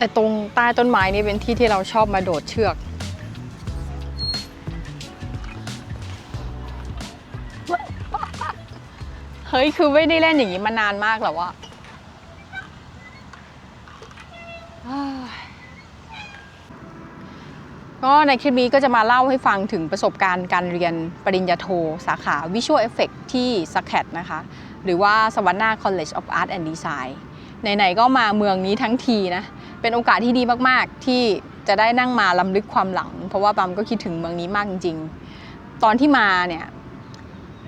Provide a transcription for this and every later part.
ไอ้ตรงใต้ต้นไม้นี่เป็นที่ที่เราชอบมาโดดเชือก เฮ้ย คือไม่ได้เล่นอย่างนี้มานานมากแล้วอะก็ในคลิปนี้ก็จะมาเล่าให้ฟังถึงประสบการณ์การเรียนปริญญาโท สาขา Visual Effect ที่ s c a t นะคะ หรือว่า Savannah College of Art and Design ไหนๆก็มาเมืองนี้ทั้งทีนะ เป็นโอกาสที่ดีมากๆ ที่จะได้นั่งมาลำลึกความหลัง เพราะว่าปั๊มก็คิดถึงเมืองนี้มากจริง ๆ ตอนที่มาเนี่ย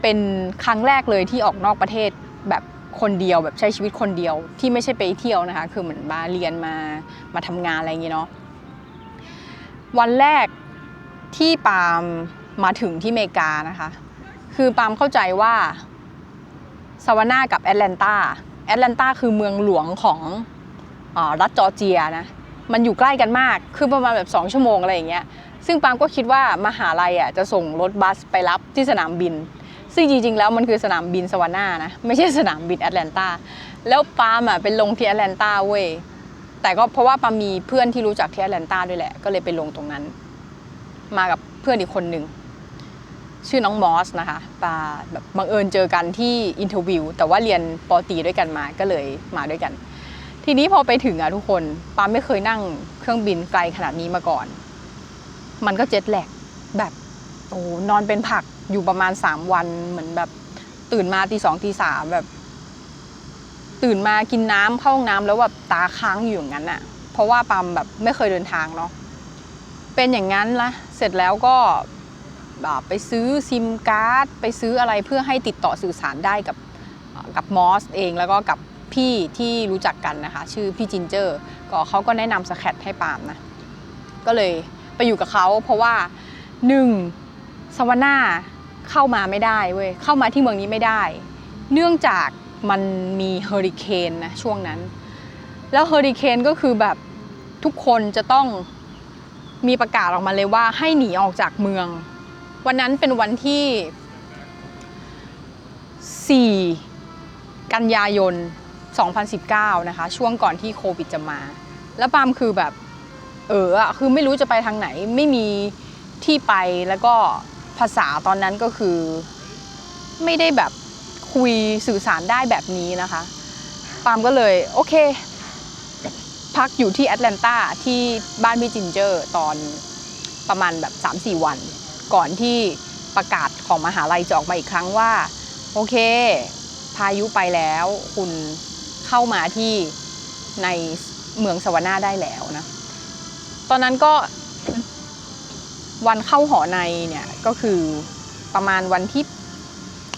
เป็นครั้งแรกเลยที่ออกนอกประเทศแบบคนเดียวแบบใช้ชีวิตคนเดียวที่ไม่ใช่ไปเที่ยวนะคะ คือเหมือนมาเรียนมามาทำงานอะไรอย่างเงี้ยเนาะวันแรกที่ปาล์มมาถึงที่อเมริกานะคะ คือปาล์มเข้าใจว่าซาวานากับแอตแลนตาแอตแลนตาคือเมืองหลวงของ รัฐจอร์เจียนะมันอยู่ใกล้กันมาก คือประมาณแบบ 2 ชั่วโมงอะไรอย่างเงี้ย ซึ่งปาล์มก็คิดว่ามหาลัยอะจะส่งรถบัสไปรับที่สนามบิน ซึ่งจริงๆ แล้วมันคือสนามบินสวาน่านะ ไม่ใช่สนามบินแอตแลนตา แล้วปาล์มอะเป็นลงที่แอตแลนตาเว้ย แต่ก็เพราะว่าปาล์มมีเพื่อนที่รู้จักที่แอตแลนตาด้วยแหละ ก็เลยไปลงตรงนั้น มากับเพื่อนอีกคนหนึ่งชื่อน้องมอสนะคะปาแบบบังเอิญเจอกันที่อินเทอร์วิว แต่ว่าเรียนปอตีด้วยกันมา ก็เลยมาด้วยกัน ทีนี้พอไปถึงอะทุกคนปามไม่เคยนั่งเครื่องบินไกลขนาดนี้มาก่อน มันก็เจ็ตแลกแบบโอ้นอนเป็นผักอยู่ประมาณ3วันเหมือนแบบตื่นมาตีสองตีสามแบบ ตื่นมากินน้ำเข้าห้องน้ำแล้วแบบตาค้างอยู่อย่างนั้นอะเพราะว่าปามแบบไม่เคยเดินทางเนาะเป็นอย่างนั้นละเสร็จแล้วก็แบบไปซื้อซิมการ์ด ไปซื้ออะไรเพื่อให้ติดต่อสื่อสารได้กับกับมอสเองแล้วก็กับ พี่ที่รู้จักกันนะคะ ชื่อพี่จินเจอร์ ก็เขาก็แนะนำสแคทให้ปามนะ ก็เลยไปอยู่กับเขาเพราะว่าหนึ่งสวาน่าเข้ามาไม่ได้เว้ยเข้ามาที่เมืองนี้ไม่ได้ เนื่องจากมันมีเฮอริเคนนะช่วงนั้น แล้วเฮอริเคนก็คือแบบทุกคนจะต้องมีประกาศออกมาเลยว่าให้หนีออกจากเมือง วันนั้นเป็นวันที่ 4 กันยายน 2019 นะคะ ช่วงก่อนที่โควิดจะมา แล้วปาล์มคือแบบ เอออะคือไม่รู้จะไปทางไหน ไม่มีที่ไปแล้วก็ภาษาตอนนั้นก็คือ ไม่ได้แบบคุยสื่อสารได้แบบนี้นะคะ ปาล์มก็เลยโอเค พักอยู่ที่แอตแลนตาที่บ้านพี่จินเจอร์ตอนประมาณแบบ 3-4 วัน ก่อนที่ประกาศของมหาลัยจะออกมาอีกครั้งว่า โอเค พายุไปแล้วคุณ เข้ามาที่ในเมืองสวาน่าได้แล้วนะ ตอนนั้นก็วันเข้าหอในเนี่ยก็คือประมาณวันที่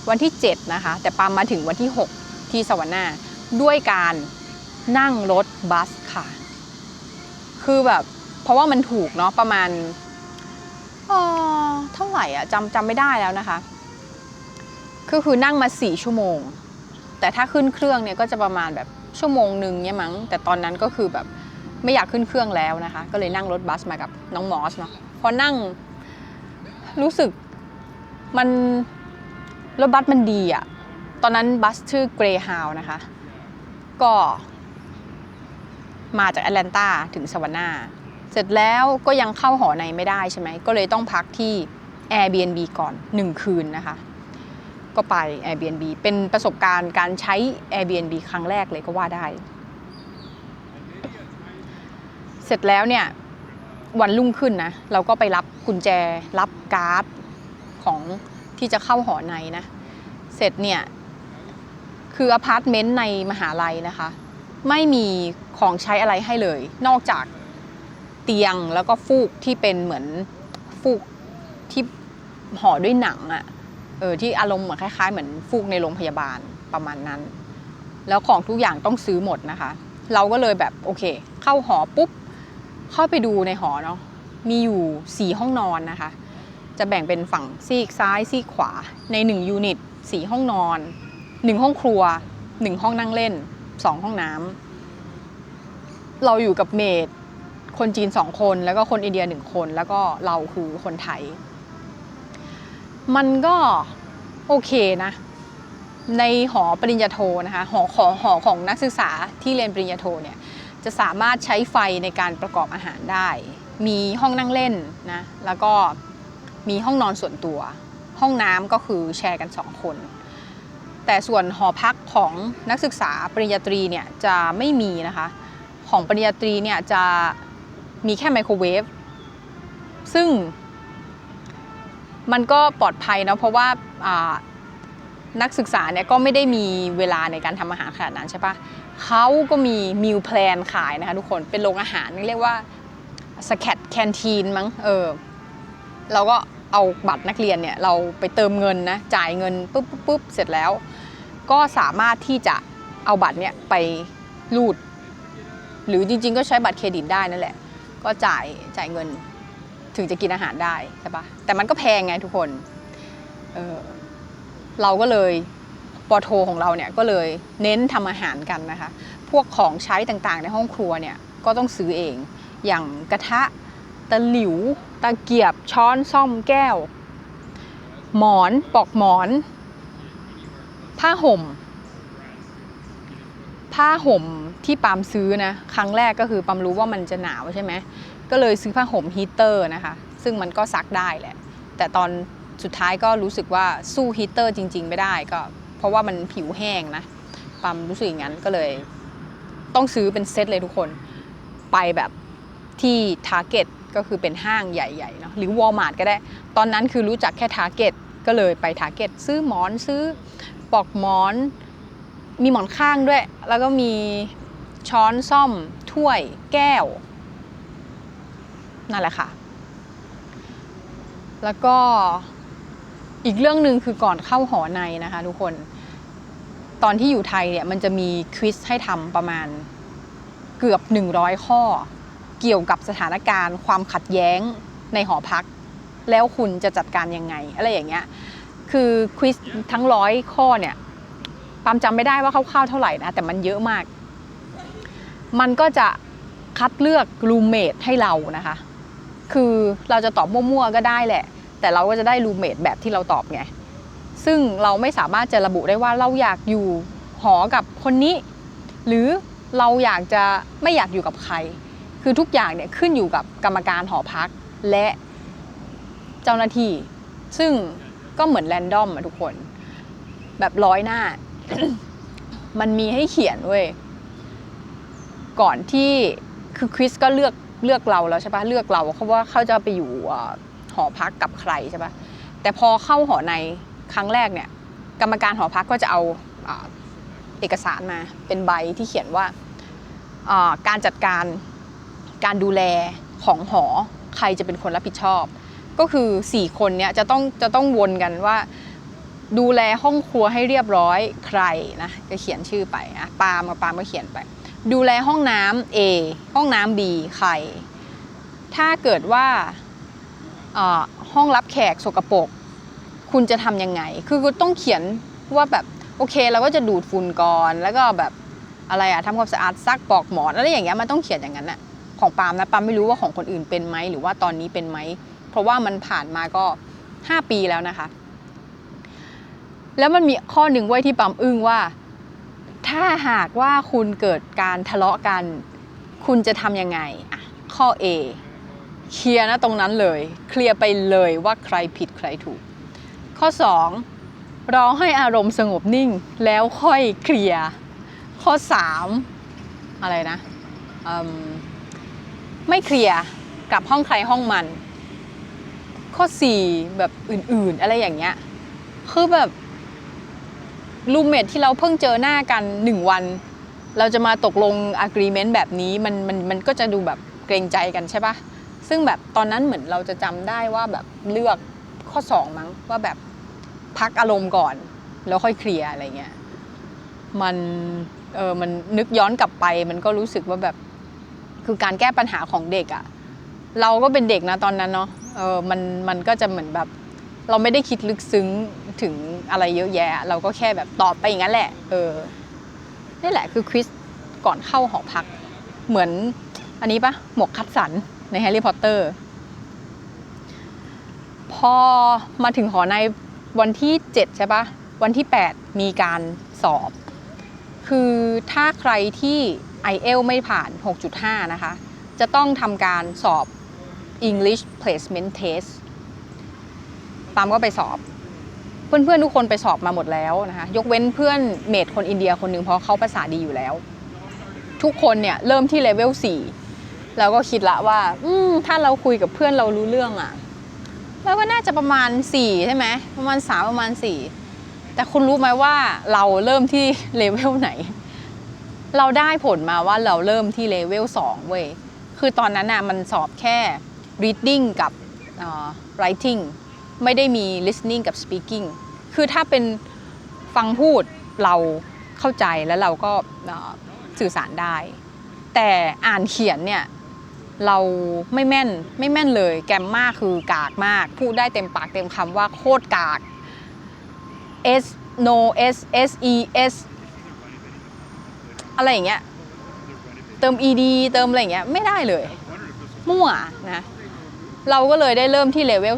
วันที่ 7 นะคะ แต่ปามมาถึงวันที่ 6 ที่สวรรค์นาด้วยการนั่งรถบัสค่ะ คือแบบเพราะว่ามันถูกเนาะประมาณเอ่อเท่าไหร่อะจำจำไม่ได้แล้วนะคะ ก็คือนั่งมา 4 ชั่วโมง แต่ถ้าขึ้นเครื่องเนี่ยก็จะประมาณแบบชั่วโมงหนึ่งเนี่ยมั้ง แต่ตอนนั้นก็คือแบบไม่อยากขึ้นเครื่องแล้วนะคะ ก็เลยนั่งรถบัสมากับน้องมอสเนาะพอนั่งรู้สึกมันรถบัสมันดีอะตอนนั้นบัสชื่อเกรฮาวนะคะ ก็มาจากแอตแลนตาถึงสวาน่าเสร็จแล้วก็ยังเข้าหอในไม่ได้ใช่ไหม ก็เลยต้องพักที่ Airbnb ก่อน 1 คืนนะคะ ก็ไป Airbnb เป็นประสบการณ์การใช้ Airbnb ครั้งแรกเลยก็ว่าได้ เสร็จแล้วเนี่ยวันรุ่งขึ้นนะเราก็ไปรับกุญแจรับการ์ดของที่จะเข้าหอในนะ เสร็จเนี่ยคืออพาร์ตเมนต์ในมหาลัยนะคะ ไม่มีของใช้อะไรให้เลย นอกจากเตียงแล้วก็ฟูกที่เป็นเหมือนฟูกที่ห่อด้วยหนังอะ เออที่อารมณ์เหมือนคล้าย ๆ เหมือนฟูกในโรงพยาบาลประมาณนั้น แล้วของทุกอย่างต้องซื้อหมดนะคะ เราก็เลยแบบโอเค เข้าหอปุ๊บเข้าไปดูในหอเนาะมีอยู่ 4 ห้องนอนนะคะ จะแบ่งเป็นฝั่งซีกซ้ายซีกขวาใน 1 ยูนิต4ห้องนอน 1 ห้องครัว 1 ห้องนั่งเล่น 2 ห้องน้ำเราอยู่กับเมดคนจีน 2 คนแล้วก็คนอินเดีย 1 คน แล้วก็เราคือคนไทย มันก็โอเคนะ ในหอปริญญาโทนะคะหอของหอของนักศึกษาที่เรียนปริญญาโทเนี่ยจะสามารถใช้ไฟในการประกอบอาหารได้ มีห้องนั่งเล่นนะแล้วก็มีห้องนอนส่วนตัว ห้องน้ำก็คือแชร์กันสองคน แต่ส่วนหอพักของนักศึกษาปริญญาตรีเนี่ยจะไม่มีนะคะ ของปริญญาตรีเนี่ยจะมีแค่ไมโครเวฟซึ่ง มันก็ปลอดภัยเนาะเพราะว่านักศึกษาเนี่ยก็ไม่ได้มีเวลาในการทำอาหารขนาดนั้นใช่ปะเขาก็มีมิลแพลนขายนะคะทุกคนเป็นโรงอาหารเรียกว่าสแคตแคนทีนมั้งเออเราก็เอาบัตรนักเรียนเนี่ยเราไปเติมเงินนะจ่ายเงินปุ๊บปุ๊บปุ๊บเสร็จแล้ว ก็สามารถที่จะเอาบัตรเนี่ยไปรูด หรือจริงๆ ก็ใช้บัตรเครดิตได้นั่นแหละ ก็จ่ายจ่ายเงิน ถึงจะกินอาหารได้ใช่ปะแต่มันก็แพงไงทุกคนเออเราก็เลยปอโทของเราเนี่ยก็เลยเน้นทำอาหารกันนะคะ พวกของใช้ต่างๆ ในห้องครัวเนี่ยก็ต้องซื้อเอง อย่างกระทะตะหลิว ตะเกียบช้อนซ่อมแก้ว หมอนปลอกหมอน ผ้าห่ม ผ้าห่มที่ปามซื้อนะ ครั้งแรกก็คือปามรู้ว่ามันจะหนาวใช่ไหม ก็เลยซื้อผ้าห่มฮีเตอร์นะคะ ซึ่งมันก็ซักได้แหละ แต่ตอนสุดท้ายก็รู้สึกว่าสู้ฮีเตอร์จริง ๆ ไม่ได้ก็ เพราะว่ามันผิวแห้งนะปามรู้สึกอย่างนั้นก็เลย ต้องซื้อเป็นเซตเลยทุกคน ไปแบบที่ Target ก็คือเป็นห้างใหญ่ๆเนาะหรือ Walmart ก็ได้ ตอนนั้นคือรู้จักแค่ Target ก็เลยไป Target ซื้อหมอนซื้อปลอกหมอน มีหมอนข้างด้วย แล้วก็มีช้อนซ่อมถ้วยแก้ว นั่นแหละค่ะ แล้วก็อีกเรื่องหนึ่งคือก่อนเข้าหอในนะคะ ทุกคนตอนที่อยู่ไทยเนี่ยมันจะมีควิสให้ทำประมาณเกือบ 100 ข้อ เกี่ยวกับสถานการณ์ ความขัดแย้งในหอพัก แล้วคุณจะจัดการยังไง อะไรอย่างเงี้ยคือควิสทั้งร้อยข้อเนี่ยปามจำไม่ได้ว่าคร่าวๆเท่าไหร่นะ แต่มันเยอะมาก มันก็จะคัดเลือกรูเมทให้เรานะคะ คือเราจะตอบมั่วๆก็ได้แหละ แต่เราก็จะได้รูเมทแบบที่เราตอบไง ซึ่งเราไม่สามารถจะระบุได้ว่าเราอยากอยู่หอกับคนนี้ หรือเราอยากจะไม่อยากอยู่กับใคร คือทุกอย่างเนี่ยขึ้นอยู่กับกรรมการหอพักและเจ้าหน้าที่ ซึ่งก็เหมือนแรนดอมอะทุกคน แบบร้อยหน้า มันมีให้เขียนเว้ยก่อนที่คือคริสก็เลือก เลือกเราแล้วใช่ปะเลือกเราเพราว่าเขาจะไปอยู่หอพักกับใครใช่ปะแต่พอเข้าหอในครั้งแรกเนี่ยกรรมการหอพักก็จะเอาเอกสารมาเป็นใบที่เขียนว่าการจัดการการดูแลของหอใครจะเป็นคนรับผิดชอบ ก็คือ 4 คนเนี่ยจะต้องจะต้องวนกันว่าดูแลห้องครัวให้เรียบร้อยใครนะจะเขียนชื่อไปอะปาล์มกับปาล์มก็เขียนไป ดูแลห้องน้ำ A ห้องน้ำ B ใคร ถ้าเกิดว่าห้องรับแขกสกปรกคุณจะทำยังไง คือคุณต้องเขียนว่าแบบโอเคเราก็จะดูดฝุ่นก่อน แล้วก็แบบอะไรอะทำความสะอาดซักปลอกหมอนอะไรอย่างเงี้ยมันต้องเขียนอย่างนั้นอะของปาล์มนะปาล์มไม่รู้ว่าของคนอื่นเป็นไหมหรือว่าตอนนี้เป็นไหมเพราะว่ามันผ่านมาก็ 5 ปีแล้วนะคะ แล้วมันมีข้อหนึ่งไว้ที่ปาล์มอึ้งว่า ถ้าหากว่าคุณเกิดการทะเลาะกัน คุณจะทำยังไงอะข้อ A เคลียร์นะตรงนั้นเลย เคลียร์ไปเลยว่าใครผิดใครถูก ข้อ 2 รอให้อารมณ์สงบนิ่งแล้วค่อยเคลียร์ ข้อ 3 อะไรนะมไม่เคลียร์กลับห้องใครห้องมัน ข้อ 4 แบบอื่นๆ อะไรอย่างเงี้ยคือแบบ รูมเมทที่เราเพิ่งเจอหน้ากันหนึ่งวัน เราจะมาตกลง agreement แบบนี้มันมันมันก็จะดูแบบเกรงใจกันใช่ปะซึ่งแบบตอนนั้นเหมือนเราจะจำได้ว่าแบบเลือกข้อสองมั้งว่าแบบพักอารมณ์ก่อน แล้วค่อยเคลียร์อะไรเงี้ยมันเออมันนึกย้อนกลับไปมันก็รู้สึกว่าแบบคือการแก้ปัญหาของเด็กอะเราก็เป็นเด็กนะตอนนั้นเนาะเออมันมันก็จะเหมือนแบบ เราไม่ได้คิดลึกซึ้ง ถึงอะไรเยอะแยะ เราก็แค่แบบตอบไปอย่างนั้นแหละ เออนี่แหละคือควิสก่อนเข้าหอพัก เหมือนอันนี้ปะหมวกคัดสันในแฮร์รี่พอตเตอร์พอมาถึงหอในวันที่ 7 ใช่ปะวันที่ 8 มีการสอบ คือถ้าใครที่ i อ l ไม่ผ่าน 6.5 นะคะ จะต้องทำการสอบ English Placement Test ปามก็ไปสอบ เพื่อนๆทุกคนไปสอบมาหมดแล้วนะคะยกเว้นเพื่อนเมดคนอินเดียคนหนึ่งเพราะเขาภาษาดีอยู่แล้ว ทุกคนเนี่ยเริ่มที่เลเวล4เราก็คิดละว่าอืมถ้าเราคุยกับเพื่อนเรารู้เรื่องอะเราก็น่าจะประมาณ 4 ใช่ไหมประมาณ 3 ประมาณ 4 แต่คุณรู้ไหมว่าเราเริ่มที่เลเวลไหน เราได้ผลมาว่าเราเริ่มที่เลเวล2เว้ยคือตอนนั้นน่ะมันสอบแค่ reading กับอ่อ writing ไม่ได้มี listening กับ speaking คือถ้าเป็นฟังพูดเราเข้าใจแล้วเราก็สื่อสารได้ แต่อ่านเขียนเนี่ยเราไม่แม่นไม่แม่นเลย แกมมากคือกากมาก พูดได้เต็มปากเต็มคำว่าโคตรกาก S no S S E S อะไรอย่างเงี้ยเติม ed เติมอะไรอย่างเงี้ยไม่ได้เลย มั่วนะ เราก็เลยได้เริ่มที่เลเวล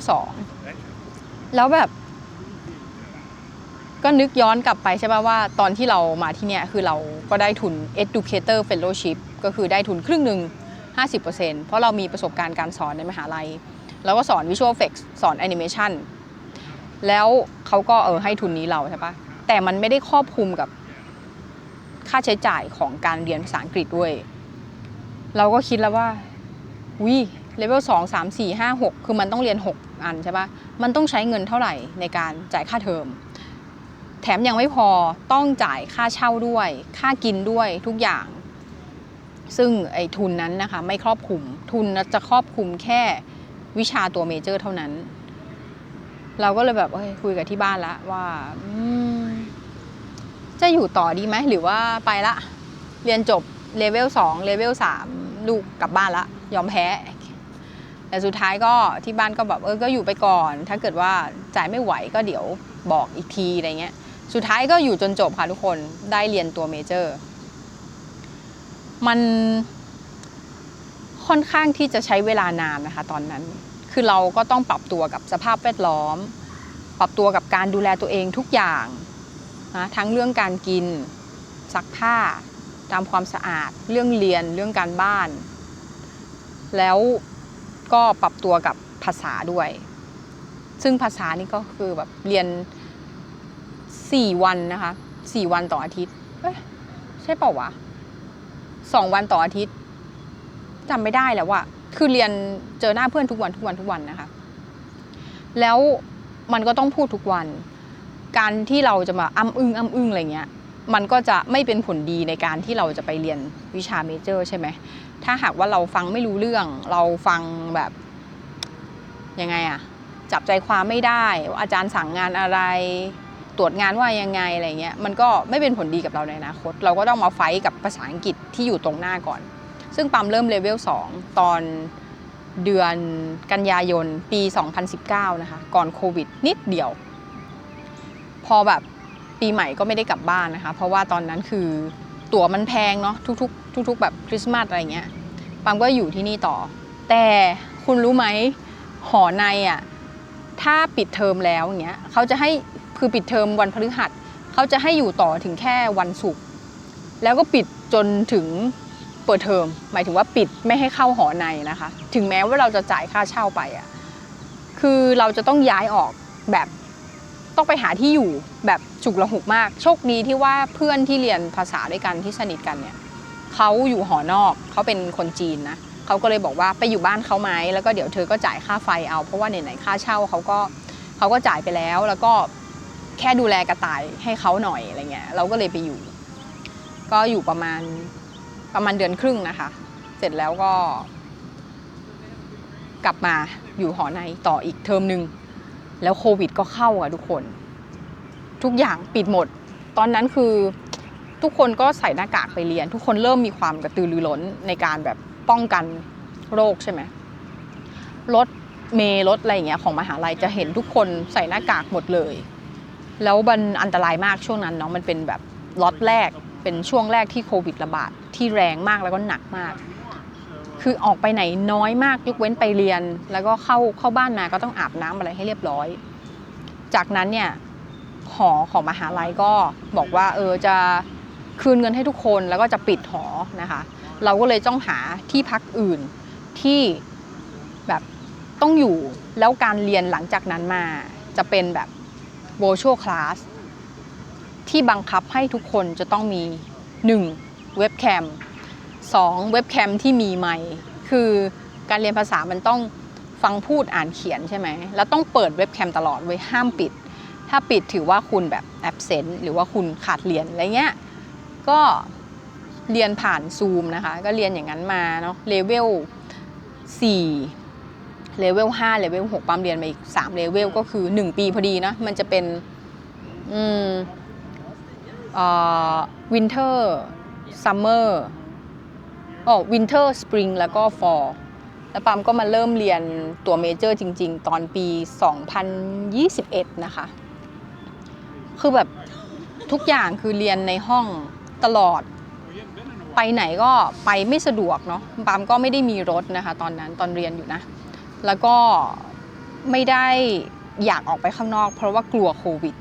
2แล้วแบบ ก็นึกย้อนกลับไปใช่ป่ะว่าตอนที่เรามาที่เนี่ยคือเราก็ได้ทุน Educator Fellowship ก็คือได้ทุนครึ่งหนึ่ง50%เพราะเรามีประสบการณ์การสอนในมหาลัย แล้วก็สอน Visual Effects สอน Animation แล้วเขาก็เออให้ทุนนี้เราใช่ปะแต่มันไม่ได้ครอบคลุมกับค่าใช้จ่ายของการเรียนภาษาอังกฤษด้วย เราก็คิดแล้วว่าวิเลเวลสองสามสี่ห้าหกคือมันต้องเรียน 6 อันใช่ปะมันต้องใช้เงินเท่าไหร่ในการจ่ายค่าเทอม แถมยังไม่พอต้องจ่ายค่าเช่าด้วย ค่ากินด้วยทุกอย่าง ซึ่งไอ้ทุนนั้นนะคะไม่ครอบคลุม ทุนจะครอบคลุมแค่วิชาตัวเมเจอร์เท่านั้น เราก็เลยแบบเอ้ยคุยกับที่บ้านละว่าจะอยู่ต่อดีไหมหรือว่าไปละ เรียนจบเลเวล2เลเวล3ลูกกลับบ้านละ ยอมแพ้ แต่สุดท้ายก็ที่บ้านก็แบบเออก็อยู่ไปก่อน ถ้าเกิดว่าจ่ายไม่ไหวก็เดี๋ยวบอกอีกทีอะไรเงี้ย สุดท้ายก็อยู่จนจบค่ะทุกคนได้เรียนตัวเมเจอร์ มันค่อนข้างที่จะใช้เวลานานนะคะตอนนั้น คือเราก็ต้องปรับตัวกับสภาพแวดล้อม ปรับตัวกับการดูแลตัวเองทุกอย่างนะทั้งเรื่องการกินซักผ้าตามความสะอาด เรื่องเรียนเรื่องการบ้าน แล้วก็ปรับตัวกับภาษาด้วย ซึ่งภาษานี่ก็คือแบบเรียน 4วันนะคะ4วันต่ออาทิตย์เอ้ใช่เปล่าวะสองวันต่ออาทิตย์จำไม่ได้แล้วว่าคือเรียนเจอหน้าเพื่อนทุกวันทุกวันทุกวันนะคะ แล้วมันก็ต้องพูดทุกวัน การที่เราจะมาอ้ำอึ้งอ้ำอึ้งอะไรเงี้ย มันก็จะไม่เป็นผลดีในการที่เราจะไปเรียนวิชาเมเจอร์ใช่ไหม ถ้าหากว่าเราฟังไม่รู้เรื่อง เราฟังแบบยังไงอะจับใจความไม่ได้ว่าอาจารย์สั่งงานอะไร ตรวจงานว่ายังไงอะไรเงี้ยมันก็ไม่เป็นผลดีกับเราในอนาคต เราก็ต้องมาไฟท์กับภาษาอังกฤษที่อยู่ตรงหน้าก่อน ซึ่งปั๊มเริ่มเลเวล2ตอนเดือนกันยายนปี 2019 นะคะ ก่อนโควิดนิดเดียว พอแบบปีใหม่ก็ไม่ได้กลับบ้านนะคะ เพราะว่าตอนนั้นคือตั๋วมันแพงเนาะทุกๆ ทุก ๆ แบบคริสต์มาสอะไรเงี้ยปั๊มก็อยู่ที่นี่ต่อ แต่คุณรู้ไหมหอในอะถ้าปิดเทอมแล้วอย่างเงี้ยเขาจะให้ คือปิดเทอมวันพฤหัสเขาจะให้อยู่ต่อถึงแค่วันศุกร์แล้วก็ปิดจนถึงเปิดเทอมหมายถึงว่าปิดไม่ให้เข้าหอในนะคะ ถึงแม้ว่าเราจะจ่ายค่าเช่าไปอะคือเราจะต้องย้ายออกแบบต้องไปหาที่อยู่แบบฉุกละหุกมาก โชคดีที่ว่าเพื่อนที่เรียนภาษาด้วยกันที่สนิทกันเนี่ยเขาอยู่หอนอกเขาเป็นคนจีนนะเขาก็เลยบอกว่าไปอยู่บ้านเขาไหมแล้วก็เดี๋ยวเธอก็จ่ายค่าไฟเอา เพราะว่าไหนๆค่าเช่าเขาก็เขาก็จ่ายไปแล้วแล้วก็ แค่ดูแลกระต่ายให้เขาหน่อยอะไรเงี้ยเราก็เลยไปอยู่ ก็อยู่ประมาณประมาณเดือนครึ่งนะคะ เสร็จแล้วก็ กลับมาอยู่หอในต่ออีกเทอมหนึ่งแล้วโควิดก็เข้าอะทุกคน ทุกอย่างปิดหมด ตอนนั้นคือทุกคนก็ใส่หน้ากากไปเรียน ทุกคนเริ่มมีความกระตือรือร้นในการแบบป้องกันโรคใช่ไหมรถเมล์รถอะไรอย่างเงี้ยของมหาลัยจะเห็นทุกคนใส่หน้ากากหมดเลย แล้วมันอันตรายมากช่วงนั้นเนาะมันเป็นแบบล็อตแรกเป็นช่วงแรกที่โควิดระบาดที่แรงมากแล้วก็หนักมาก คือออกไปไหนน้อยมากยกเว้นไปเรียน แล้วก็เข้าเข้าบ้านมาก็ต้องอาบน้ำอะไรให้เรียบร้อย จากนั้นเนี่ยหอของมหาลัยก็บอกว่าเออจะคืนเงินให้ทุกคนแล้วก็จะปิดหอนะคะ เราก็เลยต้องหาที่พักอื่นที่แบบต้องอยู่แล้วการเรียนหลังจากนั้นมาจะเป็นแบบ virtual class ที่บังคับให้ทุกคนจะต้องมี 1. เว็บแคม 2. เว็บแคมที่มีไมค์คือการเรียนภาษามันต้องฟังพูดอ่านเขียนใช่ไหม แล้วต้องเปิดเว็บแคมตลอดไว้ห้ามปิด ถ้าปิดถือว่าคุณแบบ absent หรือว่าคุณขาดเรียนอะไรเงี้ย ก็เรียนผ่านซูมนะคะ ก็เรียนอย่างนั้นมาเนาะเลเวล4 เลเวล5เลเวล6ปั๊มเรียนมาอีก3เลเวลก็คือ 1 ปีพอดีนะ มันจะเป็นอืมอ่าวินเทอร์ซัมเมอร์อ๋อวินเทอร์สปริงแล้วก็ฟอร์แล้วปามก็มาเริ่มเรียนตัวเมเจอร์จริง ๆ ตอนปี 2021 นะคะ คือแบบทุกอย่างคือเรียนในห้องตลอด ไปไหนก็ไปไม่สะดวกเนาะปามก็ไม่ได้มีรถนะคะ ตอนนั้นตอนเรียนอยู่นะ แล้วก็ไม่ได้อยากออกไปข้างนอก เพราะว่ากลัวโควิด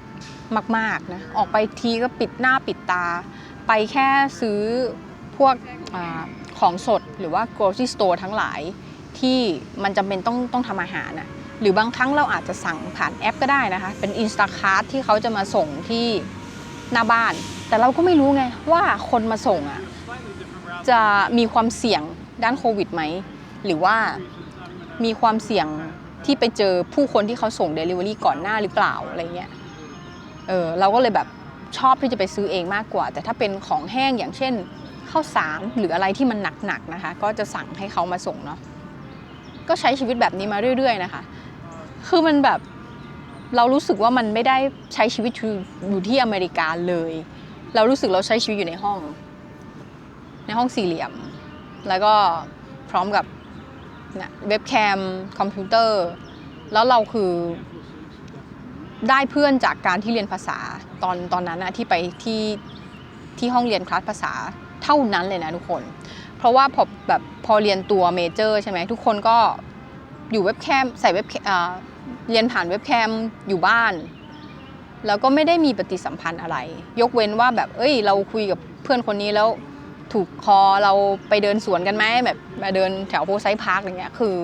มากๆนะออกไปทีก็ปิดหน้าปิดตา ไปแค่ซื้อพวกอของสดหรือว่า grocery store ทั้งหลายที่มันจำเป็นต้องต้องทำอาหารนะหรือบางครั้งเราอาจจะสั่งผ่านแอปก็ได้นะคะ เป็น Instacart ที่เขาจะมาส่งที่หน้าบ้าน แต่เราก็ไม่รู้ไงว่าคนมาส่งอะจะมีความเสี่ยงด้านโควิดไหม หรือว่า มีความเสี่ยงที่ไปเจอผู้คนที่เขาส่ง Delivery ก่อนหน้าหรือเปล่าอะไรเงี้ยเออเราก็เลยแบบชอบที่จะไปซื้อเองมากกว่า แต่ถ้าเป็นของแห้งอย่างเช่นข้าวสารหรืออะไรที่มันหนักๆนะคะ ก็จะสั่งให้เขามาส่งเนาะก็ใช้ชีวิตแบบนี้มาเรื่อยๆนะคะ คือมันแบบเรารู้สึกว่ามันไม่ได้ใช้ชีวิตอยู่ที่อเมริกาเลย เรารู้สึกเราใช้ชีวิตอยู่ในห้อง ในห้องสี่เหลี่ยม แล้วก็พร้อมกับ เนี่ยเว็บแคมคอมพิวเตอร์ แล้วเราคือได้เพื่อนจากการที่เรียนภาษาตอนตอนนั้นนะที่ไปที่ที่ห้องเรียนคลาสภาษาเท่านั้นเลยนะทุกคน เพราะว่าพอแบบพอเรียนตัวเมเจอร์ใช่ไหมทุกคนก็อยู่เว็บแคมใส่เว็บเรียนผ่านเว็บแคมอยู่บ้าน แล้วก็ไม่ได้มีปฏิสัมพันธ์อะไร ยกเว้นว่าแบบเอ้ย เราคุยกับเพื่อนคนนี้แล้ว ถูกคอเราไปเดินสวนกันไหมแบบมาเดินแถวโพไซพาร์คอะไรเงี้ยคือ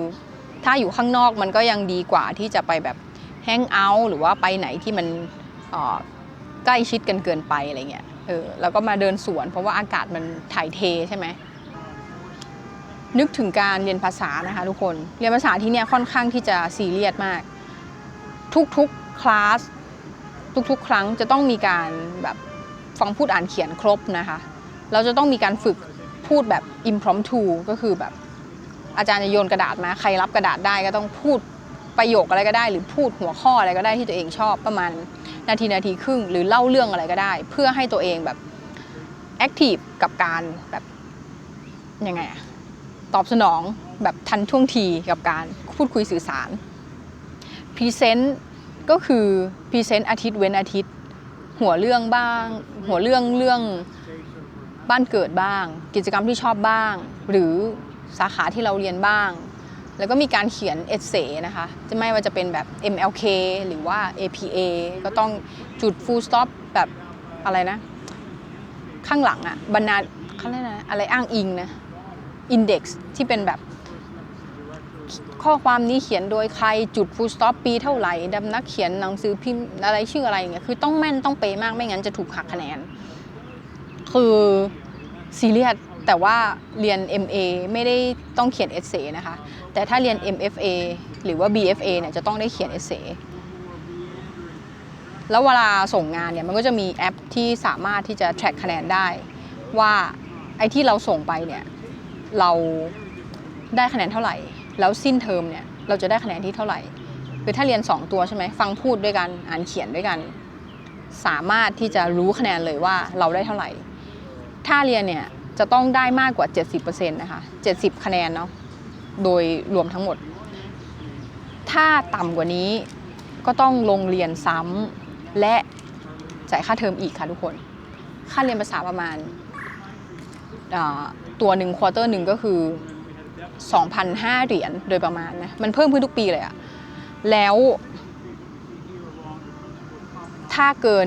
ถ้าอยู่ข้างนอกมันก็ยังดีกว่าที่จะไปแบบแฮงเอาท์หรือว่าไปไหนที่มันใกล้ชิดกันเกินไปอะไรเงี้ยเออแล้วก็มาเดินสวน เพราะว่าอากาศมันถ่ายเทใช่ไหมนึกถึงการเรียนภาษานะคะทุกคนเรียนภาษาที่เนี่ยค่อนข้างที่จะซีเรียสมาก ทุกๆคลาสทุกๆ ครั้งจะต้องมีการแบบฟังพูดอ่านเขียนครบนะคะ เราจะต้องมีการฝึกพูดแบบ impromptu ก็คือแบบอาจารย์จะโยนกระดาษมาใครรับกระดาษได้ก็ต้องพูดประโยคอะไรก็ได้ หรือพูดหัวข้ออะไรก็ได้ที่ตัวเองชอบประมาณนาทีนาทีครึ่ง หรือเล่าเรื่องอะไรก็ได้ เพื่อให้ตัวเองแบบ active กับการแบบยังไงอะตอบสนองแบบทันท่วงทีกับการพูดคุยสื่อสารพรีเซนต์ก็คือพรีเซนต์อาทิตย์เว้นอาทิตย์ หัวเรื่องบ้าง หัวเรื่องเรื่อง บ้านเกิดบ้าง กิจกรรมที่ชอบบ้าง หรือสาขาที่เราเรียนบ้าง แล้วก็มีการเขียนเอเซนะคะจะไม่ว่าจะเป็นแบบ MLK หรือว่า APA ก็ต้องจุด full stop แบบอะไรนะ ข้างหลังอะบรรณาเขาเรียกอะไรนะอะไรอ้างอิงนะอินเด็กซ์ที่เป็นแบบข้อความนี้เขียนโดยใครจุดฟูลสต็อปปีเท่าไหร่ดำนักเขียนหนังสือพิมพ์อะไรชื่ออะไรอย่างเงี้ยคือต้องแม่นต้องเป๊ะมากไม่งั้นจะถูกหักคะแนน คือซีเรียสแต่ว่าเรียน MA ไม่ได้ต้องเขียนเอเซนะคะ แต่ถ้าเรียน MFA หรือว่า BFA เนี่ยจะต้องได้เขียนเอเซแล้วเวลาส่งงานเนี่ยมันก็จะมีแอปที่สามารถที่จะ track คะแนนได้ ว่าไอ้ที่เราส่งไปเนี่ยเราได้คะแนนเท่าไหร่ แล้วสิ้นเทอมเนี่ยเราจะได้คะแนนที่เท่าไหร่คือถ้าเรียน 2 ตัวใช่ไหไหมฟังพูดด้วยกันอ่านเขียนด้วยกัน สามารถที่จะรู้คะแนนเลยว่าเราได้เท่าไหร่ ถ้าเรียนเนี่ยจะต้องได้มากกว่า 70%นะคะ70 คะแนนเนาะโดยรวมทั้งหมด ถ้าต่ำกว่านี้ก็ต้องลงเรียนซ้ำและจ่ายค่าเทอมอีกค่ะทุกคน ค่าเรียนภาษาประมาณตัวหนึ่งควอเตอร์หนึ่งก็คือ2,500เหรียญโดยประมาณนะ มันเพิ่มขึ้นทุกปีเลยอะแล้วถ้าเกิน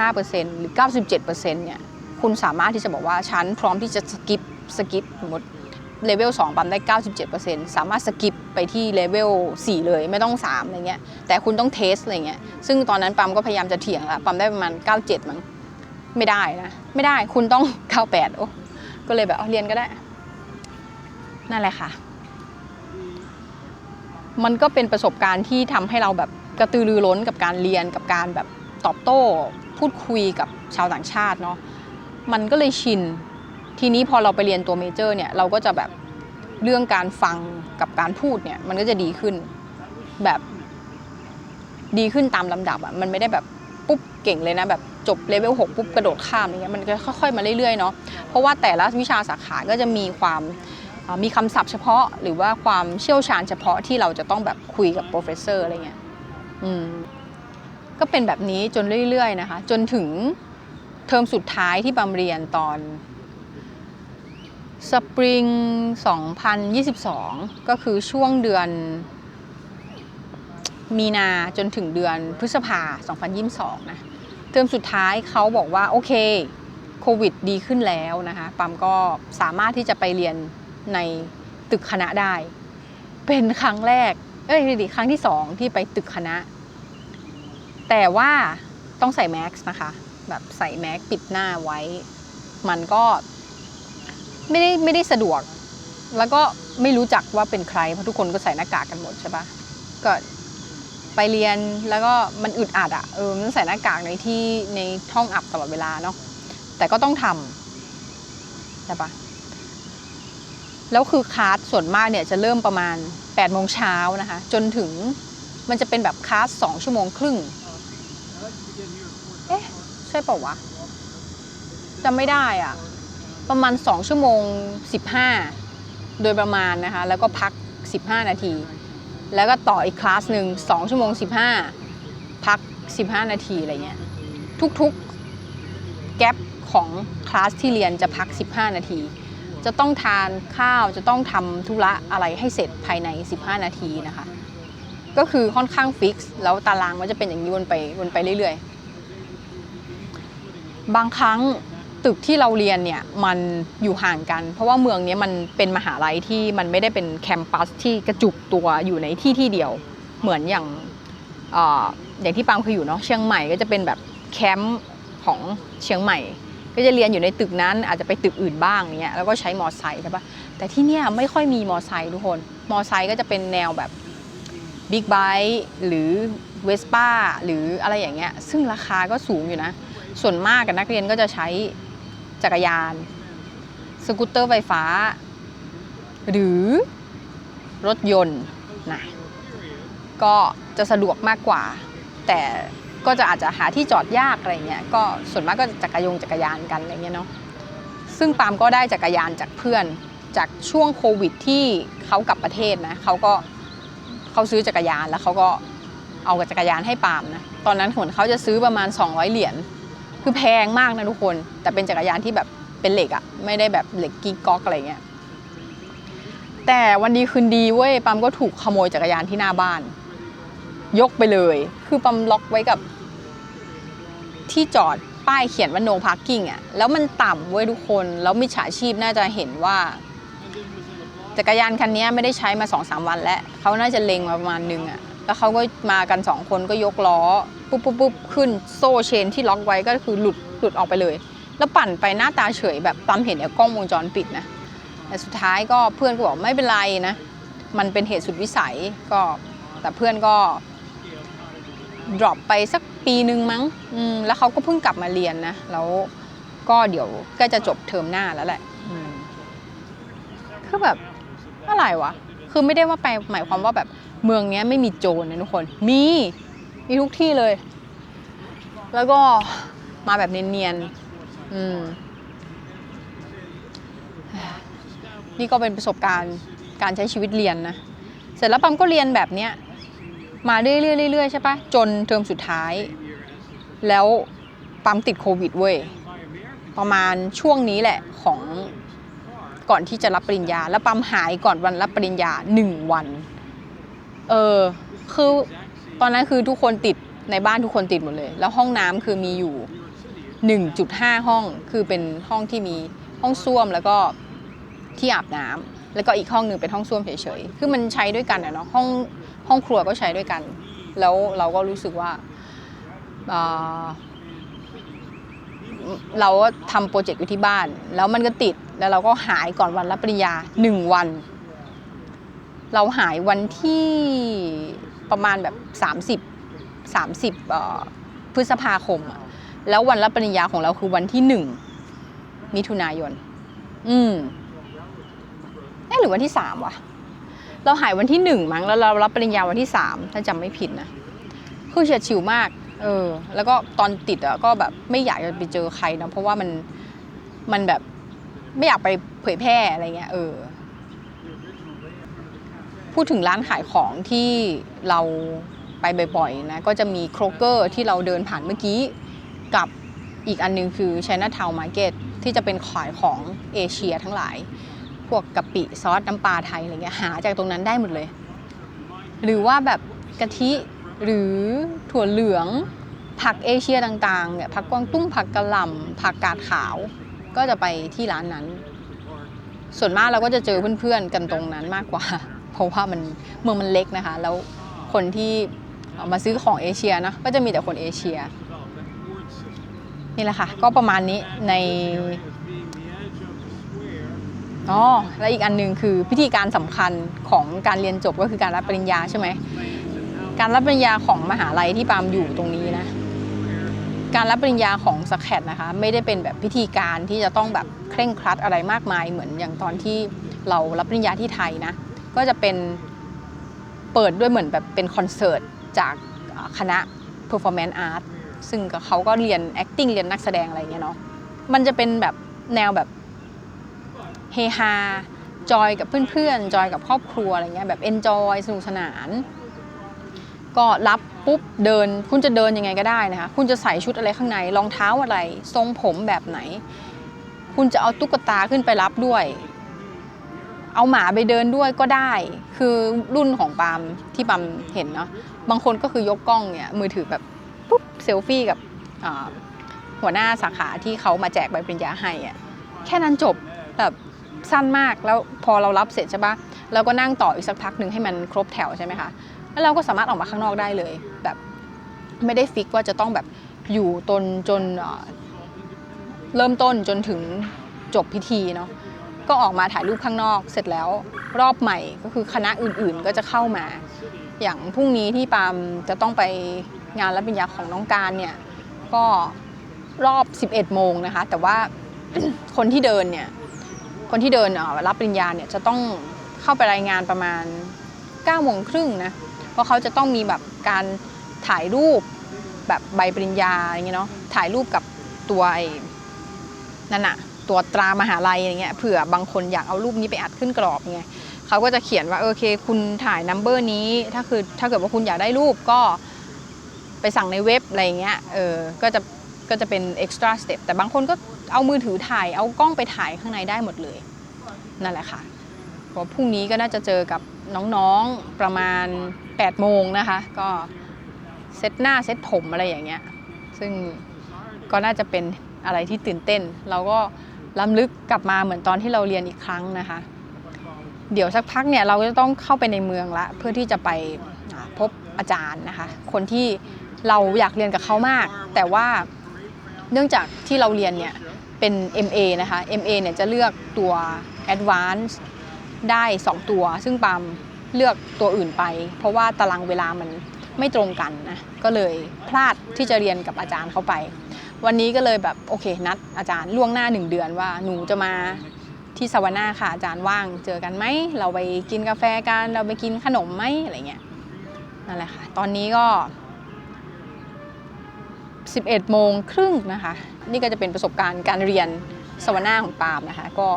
95%หรือ 97%เนี่ย คุณสามารถที่จะบอกว่าฉันพร้อมที่จะสกิปสกิปสมมติเลเวล2ปั๊มได้ 97%สามารถสกิปไปที่เลเวล4เลยไม่ต้อง 3 อะไรเงี้ย แต่คุณต้องเทสอะไรเงี้ย ซึ่งตอนนั้นปั๊มก็พยายามจะเถียงละปั๊มได้ประมาณ 97 มั้ง ไม่ได้นะ ไม่ได้ คุณต้อง 98 โอ้ ก็เลยแบบเเรียนก็ได้ นั่นแหละค่ะ มันก็เป็นประสบการณ์ที่ทำให้เราแบบกระตือรือร้นกับการเรียนกับการแบบตอบโต้ พูดคุยกับชาวต่างชาติเนาะ มันก็เลยชิน ทีนี้พอเราไปเรียนตัวเมเจอร์เนี่ยเราก็จะแบบเรื่องการฟังกับการพูดเนี่ยมันก็จะดีขึ้นแบบดีขึ้นตามลำดับอะ่ะมันไม่ได้แบบปุ๊บเก่งเลยนะแบบจบเลเวล6ปุ๊บกระโดดข้ามอย่างเงี้ยมันก็ค่อยๆมาเรื่อยๆเนาะเพราะว่าแต่ละวิชาสาขาก็จะมีความมีคำศัพท์เฉพาะ หรือว่าความเชี่ยวชาญเฉพาะที่เราจะต้องแบบคุยกับโปรเฟสเซอร์อะไรเงี้ยอืมก็เป็นแบบนี้จนเรื่อยๆนะคะ จนถึง เทอมสุดท้ายที่บำเรียนตอนสปริง 2022 ก็คือช่วงเดือน มีนาจนถึงเดือนพฤษภา 2022 นะ เทอมสุดท้ายเขาบอกว่า โอเคโควิดดีขึ้นแล้วนะคะปั๊มก็สามารถที่จะไปเรียนในตึกคณะได้ เป็นครั้งแรก เอ้ยดิครั้งที่สองที่ไปตึกคณะ แต่ว่าต้องใส่แมสนะคะ แบบใส่แมสปิดหน้าไว้ มันก็ไม่ได้ไม่ได้สะดวก แล้วก็ไม่รู้จักว่าเป็นใคร เพราะทุกคนก็ใส่หน้ากากกันหมดใช่ปะก็ไปเรียนแล้วก็มันอึดอัดอะเออมันต้องใส่หน้ากากในที่ในห้องอับตลอดเวลาเนาะแต่ก็ต้องทำใช่ปะแล้วคือคาสส่วนมากเนี่ยจะเริ่มประมาณ8โมงเช้านะคะ จนถึงมันจะเป็นแบบคาส2ชั่วโมงครึ่ง ใช่เปล่าวะจำไม่ได้อะประมาณ 2 ชั่วโมง 15 โดยประมาณนะคะ แล้วก็พัก 15 นาที แล้วก็ต่ออีกคลาสหนึ่ง2ชั่วโมง 15 พัก 15 นาทีอะไรเงี้ยทุกๆแกลบของคลาสที่เรียนจะพัก 15 นาที จะต้องทานข้าวจะต้องทำธุระอะไรให้เสร็จภายใน 15 นาทีนะคะ ก็คือค่อนข้างฟิกซ์แล้วตารางมันจะเป็นอย่างนี้วนไปวนไปเรื่อยๆ บางครั้งตึกที่เราเรียนเนี่ยมันอยู่ห่างกัน เพราะว่าเมืองนี้มันเป็นมหาลัยที่มันไม่ได้เป็นแคมปัสที่กระจุกตัวอยู่ในที่ที่เดียว เหมือนอย่างอออย่างที่ปามเคยอยู่เนาะเชียงใหม่ก็จะเป็นแบบแคมป์ของเชียงใหม่ ก็จะเรียนอยู่ในตึกนั้นอาจจะไปตึกอื่นบ้างเนี้ยแล้วก็ใช้มอไซค์ใช่ปะแต่ที่เนี่ยไม่ค่อยมีมอไซค์ทุกคน มอไซค์ก็จะเป็นแนวแบบบิ๊กไบค์หรือเวสป้าหรืออะไรอย่างเงี้ยซึ่งราคาก็สูงอยู่นะ ส่วนมากกับนักเรียนก็จะใช้จักรยาน สกูตเตอร์ไฟฟ้า หรือรถยนต์นะก็จะสะดวกมากกว่า แต่ก็จะอาจจะหาที่จอดยากอะไรเงี้ยก็ส่วนมากก็จักรยงจักรยานกันอะไรเงี้ยเนาะซึ่งปามก็ได้จักรยานจากเพื่อนจากช่วงโควิดที่เขากลับประเทศนะเขาก็เขาซื้อจักรยานแล้วเขาก็เอากับจักรยานให้ปามนะตอนนั้นเหนเขาจะซื้อประมาณ 200 เหรียญ คือแพงมากนะทุกคน แต่เป็นจักรยานที่แบบเป็นเหล็กอะไม่ได้แบบเหล็กกีก๊อกอะไรเงี้ยแต่วันดีคืนดีเว้ยปาล์มก็ถูกขโมยจักรยานที่หน้าบ้าน ยกไปเลย คือปาล์มล็อกไว้กับ ที่จอดป้ายเขียนว่า no parking อะแล้วมันต่ำเว้ยทุกคน แล้วมิจฉาชีพน่าจะเห็นว่าจักรยานคันนี้ไม่ได้ใช้มา2องสามวันแล้วเขาน่าจะเล็งมาประมาณนึงอะแล้วเขาก็มากัน2คนก็ยกล้อ ปุ๊บปุ๊บปุ๊บขึ้นโซ่เชนที่ล็อกไว้ก็คือหลุดหลุดออกไปเลย แล้วปั่นไปหน้าตาเฉยแบบปั๊มเห็นในกล้องวงจรปิดนะแต่สุดท้ายก็เพื่อนก็บอกไม่เป็นไรนะ มันเป็นเหตุสุดวิสัยก็แต่เพื่อนก็ drop ไปสักปีหนึ่งมั้งอืมแล้วเขาก็เพิ่งกลับมาเรียนนะ แล้วก็เดี๋ยวก็จะจบเทอมหน้าแล้วแหละคือแบบอะไรวะ คือไม่ได้ว่าไปหมายความว่าแบบเมืองนี้ไม่มีโจรนะทุกคน มี มีทุกที่เลย แล้วก็มาแบบเนียนๆอืมนี่ก็เป็นประสบการณ์การใช้ชีวิตเรียนนะ เสร็จแล้วปั๊มก็เรียนแบบเนี้ยมาเรื่อยๆๆใช่ปะจนเทอมสุดท้าย แล้วปั๊มติดโควิดเว้ยประมาณช่วงนี้แหละของก่อนที่จะรับปริญญา แล้วปั๊มหายก่อนวันรับปริญญาหนึ่งวัน เออ คือ ตอนนั้นคือทุกคนติดในบ้านทุกคนติดหมดเลย แล้วห้องน้ำคือมีอยู่ 1.5 ห้องคือเป็นห้องที่มีห้องส้วมแล้วก็ที่อาบน้ำแล้วก็อีกห้องหนึ่งเป็นห้องส้วมเฉยๆคือมันใช้ด้วยกันอะเนาะห้องห้องครัวก็ใช้ด้วยกัน แล้วเราก็รู้สึกว่าอ่าเราก็ทำโปรเจกต์อยู่ที่บ้าน แล้วมันก็ติดแล้วเราก็หายก่อนวันรับปริญญาหนึ่งวัน เราหายวันที่ ประมาณแบบ 30 30เอ่อพฤษภาคมอะแล้ววันรับปริญญาของเราคือวันที่หนึ่งมิถุนายน อืมเอ๊ะหรือวันที่สามวะ เราหายวันที่หนึ่งมั้งแล้วเรารับปริญญาวันที่สามถ้าจำไม่ผิดนะ คือเฉียดฉิวมาก เออ แล้วก็ตอนติดอะก็แบบไม่อยากจะไปเจอใครนะเพราะว่ามันมันแบบไม่อยากไปเผยแพร่อะไรเงี้ยเออ พูดถึงร้านขายของที่เราไปบ่อยๆนะก็จะมีโครเกอร์ที่เราเดินผ่านเมื่อกี้กับอีกอันหนึงคือ China Town Market ที่จะเป็นขายของเอเชียทั้งหลาย พวกกะปิซอสน้ำปลาไทยอะไรเงี้ยหาจากตรงนั้นได้หมดเลย หรือว่าแบบกะทิหรือถั่วเหลืองผักเอเชียต่างๆเนี่ยผักกวางตุ้งผักกะหล่ำผักกาดขาวก็จะไปที่ร้านนั้น ส่วนมากเราก็จะเจอเพื่อนๆกันตรงนั้นมากกว่า เพราะว่ามันเมืองมันเล็กนะคะ แล้วคนที่มาซื้อของเอเชียนะก็จะมีแต่คนเอเชีย นี่แหละค่ะ ก็ประมาณนี้ในอ๋อและอีกอันหนึ่งคือพิธีการสำคัญของการเรียนจบก็คือการรับปริญญาใช่ไหมการรับปริญญาของมหาลัยที่ปามอยู่ตรงนี้นะ การรับปริญญาของสแคดนะคะ ไม่ได้เป็นแบบพิธีการที่จะต้องแบบเคร่งครัดอะไรมากมายเหมือนอย่างตอนที่เรารับปริญญาที่ไทยนะ ก็จะเป็นเปิดด้วยเหมือนแบบเป็นคอนเสิร์ตจากคณะ performance art ซึ่งเขาก็เรียน acting เรียนนักแสดงอะไรเงี้ยเนาะมันจะเป็นแบบแนวแบบเฮฮาจอยกับเพื่อนๆ จอยกับครอบครัวอะไรเงี้ยแบบ enjoy สนุกสนาน ก็รับปุ๊บเดินคุณจะเดินยังไงก็ได้นะคะคุณจะใส่ชุดอะไรข้างในรองเท้าอะไร ทรงผมแบบไหน คุณจะเอาตุ๊กตาขึ้นไปรับด้วย เอาหมาไปเดินด้วยก็ได้ คือรุ่นของปามที่ปามเห็นเนาะบางคนก็คือยกกล้องเนี่ยมือถือแบบปุ๊บเซลฟี่กับหัวหน้าสาขาที่เขามาแจกใบปริญญาให้อะแค่นั้นจบแบบสั้นมากแล้วพอเรารับเสร็จใช่ปะเราก็นั่งต่ออีกสักพักหนึ่งให้มันครบแถวใช่ไหมคะแล้วเราก็สามารถออกมาข้างนอกได้เลยแบบไม่ได้ฟิกว่าจะต้องแบบอยู่ตนจนเริ่มต้นจนถึงจบพิธีเนาะ ก็ออกมาถ่ายรูปข้างนอกเสร็จแล้วรอบใหม่ก็คือคณะอื่นๆก็จะเข้ามา อย่างพรุ่งนี้ที่ปามจะต้องไปงานรับปริญญาของน้องการเนี่ยก็รอบ 11 โมงนะคะ แต่ว่าคนที่เดินเนี่ยคนที่เดินรับปริญญาเนี่ยจะต้องเข้าไปรายงานประมาณ9โมงครึ่งนะเพราะเขาจะต้องมีแบบการถ่ายรูปแบบใบปริญญาอะไรเงี้ยเนาะถ่ายรูปกับตัวไอ้นั่นอะ ตัวตรามหาลัยอะไรเงี้ยเผื่อบางคนอยากเอารูปนี้ไปอัดขึ้นกรอบไงเขาก็จะเขียนว่าโอเค คุณถ่ายนัมเบอร์นี้ถ้าคือถ้าเกิดว่าคุณอยากได้รูปก็ไปสั่งในเว็บอะไรเงี้ยเออก็จะก็จะเป็น extra step แต่บางคนก็เอามือถือถ่ายเอากล้องไปถ่ายข้างในได้หมดเลย นั่นแหละค่ะเพราะพรุ่งนี้ก็น่าจะเจอกับน้องๆประมาณ 8 โมงนะคะ ก็เซตหน้าเซตผมอะไรอย่างเงี้ย ซึ่งก็น่าจะเป็นอะไรที่ตื่นเต้น เราก็ ล้ำลึกกลับมาเหมือนตอนที่เราเรียนอีกครั้งนะคะ เดี๋ยวสักพักเนี่ยเราจะต้องเข้าไปในเมืองละเพื่อที่จะไปพบอาจารย์นะคะ คนที่เราอยากเรียนกับเขามาก แต่ว่าเนื่องจากที่เราเรียนเนี่ยเป็น MA นะคะ MA เนี่ยจะเลือกตัว Advance ได้ 2 ตัว ซึ่งปามเลือกตัวอื่นไป เพราะว่าตารางเวลามันไม่ตรงกันนะ ก็เลยพลาดที่จะเรียนกับอาจารย์เขาไป วันนี้ก็เลยแบบโอเค นัดอาจารย์ล่วงหน้า 1 เดือนว่าหนูจะมาที่สวนาค์ค่ะอาจารย์ว่างเจอกันไหมเราไปกินกาแฟกันเราไปกินขนมไหมอะไรเงี้ยนั่นแหละค่ะ ตอนนี้ก็ 11โมงครึ่งนะคะ นี่ก็จะเป็นประสบการณ์การเรียนสวนาของปาล์มนะคะ ก็